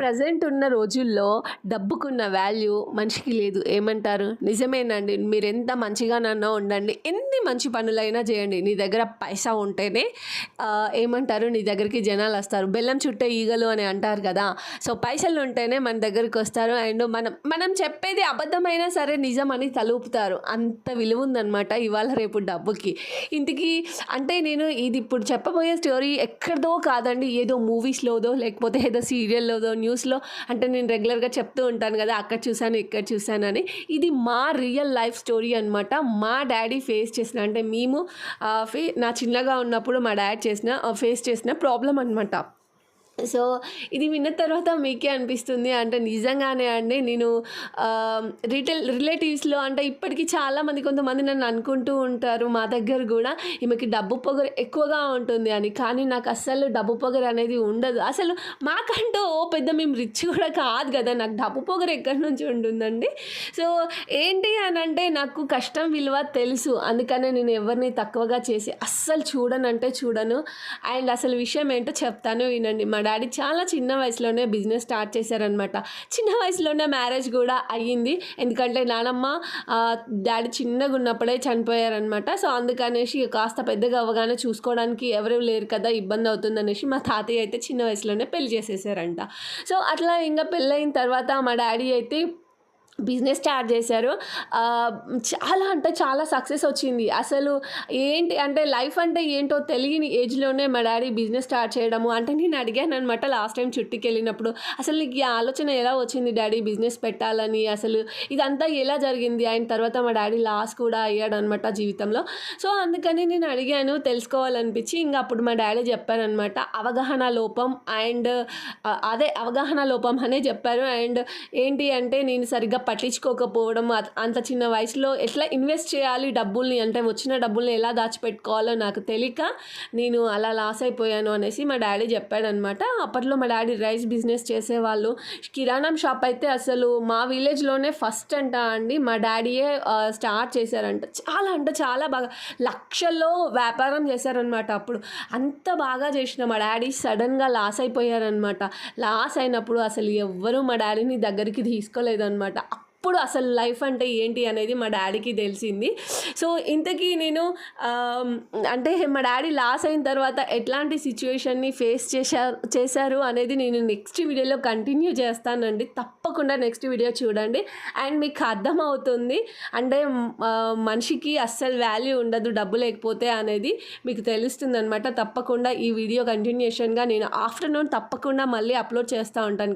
Present ఉన్న రోజుల్లో డబ్బుకున్న value మనిషికి లేదు. ఏమంటారు? నిజమేనండి. మీరు ఎంత మంచిగానన్నా ఉండండి. ఎన్ని మంచి పనులైనా చేయండి. నీ దగ్గర పైసా ఉంటేనే ఏమంటారు? నీ దగ్గరికి జనాలు వస్తారు. బెల్లం చుట్టే ఈగలు అని అంటారు కదా. సో పైసలు ఉంటేనే మన దగ్గరికి వస్తారు. అండ్ మనం మనం చెప్పేది అబద్ధమైనా సరే నిజం అని తలుపుతారు. అంత విలువ ఉందన్నమాట ఇవాళ రేపు డబ్బుకి. ఇంటికి అంటే నేను ఇది ఇప్పుడు చెప్పబోయే స్టోరీ ఎక్కడదో కాదండి. ఏదో మూవీస్లోదో లేకపోతే ఏదో సీరియల్లోదో న్యూస్లో అంటే నేను రెగ్యులర్గా చెప్తూ ఉంటాను కదా అక్కడ చూశాను ఇక్కడ చూశాను అని. ఇది మా రియల్ లైఫ్ స్టోరీ అనమాట మా డాడీ ఫేస్ చేసిన అంటే మేము ఫే నా చిన్నగా ఉన్నప్పుడు మా డాడీ చేసిన ఫేస్ చేసిన ప్రాబ్లం అనమాట సో ఇది విన్న తర్వాత మీకే అనిపిస్తుంది. అంటే నిజంగానే అండి నేను రిటైల్ రిలేటివ్స్లో అంటే ఇప్పటికీ చాలామంది కొంతమంది నన్ను అనుకుంటూ ఉంటారు మా దగ్గర కూడా ఈమెకి డబ్బు పొగరు ఎక్కువగా ఉంటుంది అని. కానీ నాకు అస్సలు డబ్బు పొగరు అనేది ఉండదు. అసలు మాకంటూ ఓ పెద్ద మేము రిచ్ కూడా కాదు కదా నాకు డబ్బు పొగరు ఎక్కడి నుంచి ఉంటుందండి? సో ఏంటి అని అంటే నాకు కష్టం విలువ తెలుసు. అందుకనే నేను ఎవరిని తక్కువగా చేసి అస్సలు చూడనంటే చూడను. అండ్ అసలు విషయం ఏంటో చెప్తాను వినండి. మా డాడీ చాలా చిన్న వయసులోనే బిజినెస్ స్టార్ట్ చేశారనమాట చిన్న వయసులోనే మ్యారేజ్ కూడా అయ్యింది. ఎందుకంటే నానమ్మ డాడీ చిన్నగా ఉన్నప్పుడే చనిపోయారనమాట సో అందుకనేసి కాస్త పెద్దగా అవ్వగానే చూసుకోవడానికి ఎవరు లేరు కదా ఇబ్బంది అవుతుందనేసి మా తాతయ్య అయితే చిన్న వయసులోనే పెళ్ళి చేసేసారంట. సో అట్లా ఇంకా పెళ్ళయిన తర్వాత మా డాడీ అయితే బిజినెస్ స్టార్ట్ చేశారు. చాలా అంటే చాలా సక్సెస్ వచ్చింది. అసలు ఏంటి అంటే లైఫ్ అంటే ఏంటో తెలియని ఏజ్లోనే మా డాడీ బిజినెస్ స్టార్ట్ చేయడము అంటే నేను అడిగాను అనమాట లాస్ట్ టైం చుట్టుకి వెళ్ళినప్పుడు అసలు నీకు ఈ ఆలోచన ఎలా వచ్చింది డాడీ బిజినెస్ పెట్టాలని? అసలు ఇదంతా ఎలా జరిగింది? ఆయన తర్వాత మా డాడీ లాస్ కూడా అయ్యాడు అనమాట జీవితంలో. సో అందుకని నేను అడిగాను తెలుసుకోవాలనిపించి. ఇంకా అప్పుడు మా డాడీ చెప్పారనమాట అవగాహన లోపం అండ్ అదే అవగాహన లోపం అనే చెప్పారు. అండ్ ఏంటి అంటే నేను సరిగ్గా పట్టించుకోకపోవడం అంత చిన్న వయసులో ఎట్లా ఇన్వెస్ట్ చేయాలి డబ్బుల్ని? అంటే వచ్చిన డబ్బుల్ని ఎలా దాచిపెట్టుకోవాలో నాకు తెలియక నేను అలా లాస్ అయిపోయాను అనేసి మా డాడీ చెప్పాడనమాట. అప్పట్లో మా డాడీ రైస్ బిజినెస్ చేసేవాళ్ళు. కిరాణం షాప్ అయితే అసలు మా విలేజ్లోనే ఫస్ట్ అంట అండి. మా డాడీయే స్టార్ట్ చేశారంట. చాలా అంటే చాలా బాగా లక్షల్లో వ్యాపారం చేశారనమాట అప్పుడు. అంత బాగా చేసిన మా డాడీ సడన్గా లాస్ అయిపోయారనమాట. లాస్ అయినప్పుడు అసలు ఎవ్వరూ మా డాడీని దగ్గరికి తీసుకోలేదనమాట. అప్పుడు అసలు లైఫ్ అంటే ఏంటి అనేది మా డాడీకి తెలిసింది. సో ఇంతకీ నేను అంటే మా డాడీ లాస్ అయిన తర్వాత ఎట్లాంటి సిచ్యువేషన్ని ఫేస్ చేశారు చేశారు అనేది నేను నెక్స్ట్ వీడియోలో కంటిన్యూ చేస్తానండి. తప్పకుండా నెక్స్ట్ వీడియో చూడండి. అండ్ మీకు అర్థమవుతుంది అంటే మనిషికి అస్సలు వాల్యూ ఉండదు డబ్బు లేకపోతే అనేది మీకు తెలుస్తుంది అనమాట తప్పకుండా ఈ వీడియో కంటిన్యూషన్గా నేను ఆఫ్టర్నూన్ తప్పకుండా మళ్ళీ అప్లోడ్ చేస్తూ ఉంటాను.